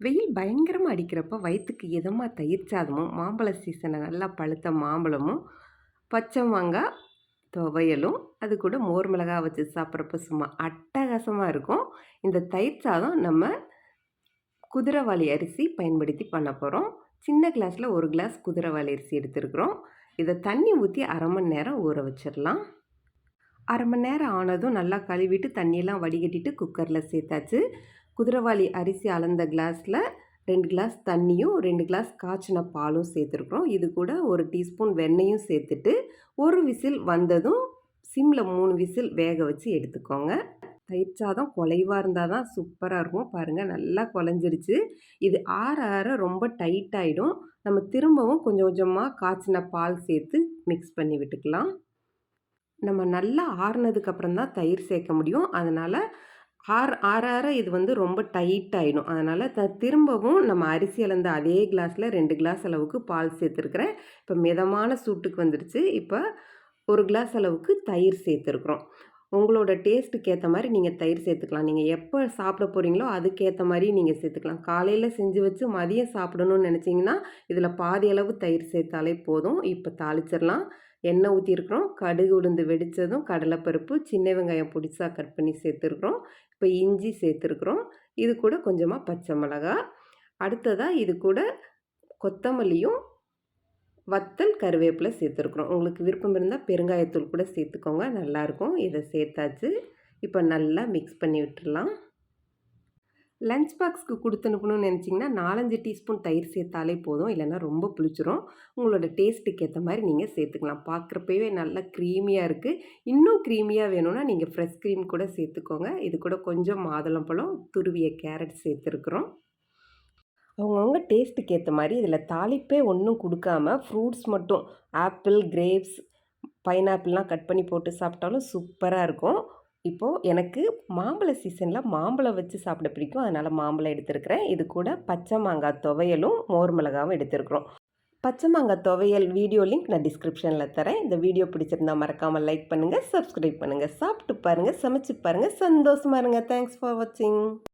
வெயில் பயங்கரமாக அடிக்கிறப்ப வயிற்றுக்கு இதமாக தயிர் சாதமும் மாம்பழ சீசனை நல்லா பழுத்த மாம்பழமும் பச்சை மாங்காய் துவையலும் அது கூட மோர் மிளகாய் வச்சு சாப்பிட்றப்ப சும்மா அட்டகாசமாக இருக்கும். இந்த தயிர் சாதம் நம்ம குதிரைவாளி அரிசி பயன்படுத்தி பண்ண போகிறோம் சின்ன கிளாஸில் ஒரு கிளாஸ் குதிரைவாளி அரிசி எடுத்துருக்குறோம். இதை தண்ணி ஊற்றி அரை மணி நேரம் ஊற வச்சிடலாம். அரை மணி நேரம் ஆனதும் நல்லா கழுவிட்டு தண்ணியெல்லாம் வடிகட்டிட்டு குக்கரில் சேர்த்தாச்சு. குதிரவாளி அரிசி அளந்த கிளாஸில் ரெண்டு கிளாஸ் தண்ணியும் ரெண்டு கிளாஸ் காய்ச்சின பாலும் சேர்த்துருக்குறோம். இது கூட ஒரு டீஸ்பூன் வெண்ணையும் சேர்த்துட்டு ஒரு விசில் வந்ததும் சிம்மில் மூணு விசில் வேக வச்சு எடுத்துக்கோங்க. தயிர் சாதம் குலைவாக இருந்தால் தான் சூப்பராக இருக்கும். பாருங்கள் நல்லா குலைஞ்சிருச்சு. இது ஆற ஆற ரொம்ப டைட் ஆகிடும் நம்ம திரும்பவும் கொஞ்சம் கொஞ்சமாக காய்ச்சின பால் சேர்த்து மிக்ஸ் பண்ணி விட்டுக்கலாம். நம்ம நல்லா ஆறுனதுக்கப்புறம் தான் தயிர் சேர்க்க முடியும். அதனால் ஆற ஆற ஆற இது வந்து ரொம்ப டைட் ஆகிடும் அதனால் த திரும்பவும் நம்ம அரிசி அளந்த அதே கிளாஸில் ரெண்டு கிளாஸ் அளவுக்கு பால் சேர்த்துருக்குறேன். இப்போ மிதமான சூட்டுக்கு வந்துடுச்சு. இப்போ ஒரு கிளாஸ் அளவுக்கு தயிர் சேர்த்துருக்குறோம். உங்களோட டேஸ்ட்டுக்கு ஏற்ற மாதிரி நீங்கள் தயிர் சேர்த்துக்கலாம் நீங்கள் எப்போ சாப்பிட போகிறீங்களோ அதுக்கேற்ற மாதிரி நீங்கள் சேர்த்துக்கலாம் காலையில் செஞ்சு வச்சு மதியம் சாப்பிடணும்னு நினச்சிங்கன்னா இதில் பாதி அளவு தயிர் சேர்த்தாலே போதும். இப்போ தாளிச்சிடலாம். எண்ணெய் ஊற்றிருக்கிறோம் கடுகு உளுந்து வெடித்ததும் கடலைப்பருப்பு சின்ன வெங்காயம் பிடிச்சா கட் பண்ணி சேர்த்துருக்குறோம் இப்போ இஞ்சி சேர்த்துருக்குறோம் இது கூட கொஞ்சமாக பச்சை மிளகா அடுத்ததாக இது கூட கொத்தமல்லியும் வத்தல் கருவேப்பிலை சேர்த்துருக்குறோம். உங்களுக்கு விருப்பம் இருந்தால் பெருங்காயத்தூள் கூட சேர்த்துக்கோங்க. நல்லாயிருக்கும். இதை சேர்த்தாச்சு. இப்போ நல்லா மிக்ஸ் பண்ணி விட்டுடலாம். லஞ்ச் பாக்ஸ்க்கு கொடுத்து அனுப்பணும்னு நினச்சிங்கன்னா நாலஞ்சு டீஸ்பூன் தயிர் சேர்த்தாலே போதும். இல்லைன்னா ரொம்ப புளிச்சிரும். உங்களோட டேஸ்ட்டுக்கு ஏற்ற மாதிரி நீங்கள் சேர்த்துக்கலாம். பார்க்குறப்பவே நல்லா க்ரீமியாக இருக்குது இன்னும் க்ரீமியாக வேணும்னா நீங்கள் ஃப்ரெஷ் க்ரீம் கூட சேர்த்துக்கோங்க. இது கூட கொஞ்சம் மாதுளம்பழம் துருவிய கேரட் சேர்த்துருக்குறோம். அவங்கவுங்க டேஸ்ட்டுக்கு ஏற்ற மாதிரி இதில் தாளிப்பே ஒன்றும் கொடுக்காம ஃப்ரூட்ஸ் மட்டும் ஆப்பிள் கிரேப்ஸ் பைனாப்பிள்லாம் கட் பண்ணி போட்டு சாப்பிட்டாலும் சூப்பராக இருக்கும். இப்போது எனக்கு மாம்பழ சீசனில் மாம்பழம் வச்சு சாப்பிட பிடிக்கும். அதனால் மாம்பழம் எடுத்துருக்கிறேன். இது கூட பச்சை மாங்காய் துவையலும் மோர் மிளகாவும் எடுத்துருக்குறோம். பச்சை மாங்காய் துவையல் வீடியோ லிங்க் நான் டிஸ்கிரிப்ஷனில் தரேன். இந்த வீடியோ பிடிச்சிருந்தா மறக்காமல் லைக் பண்ணுங்கள் சப்ஸ்கிரைப் பண்ணுங்கள் சாப்பிட்டு பாருங்கள் சமைச்சு பாருங்கள் சந்தோஷமாக இருங்க. தேங்க்ஸ் ஃபார் வாட்சிங்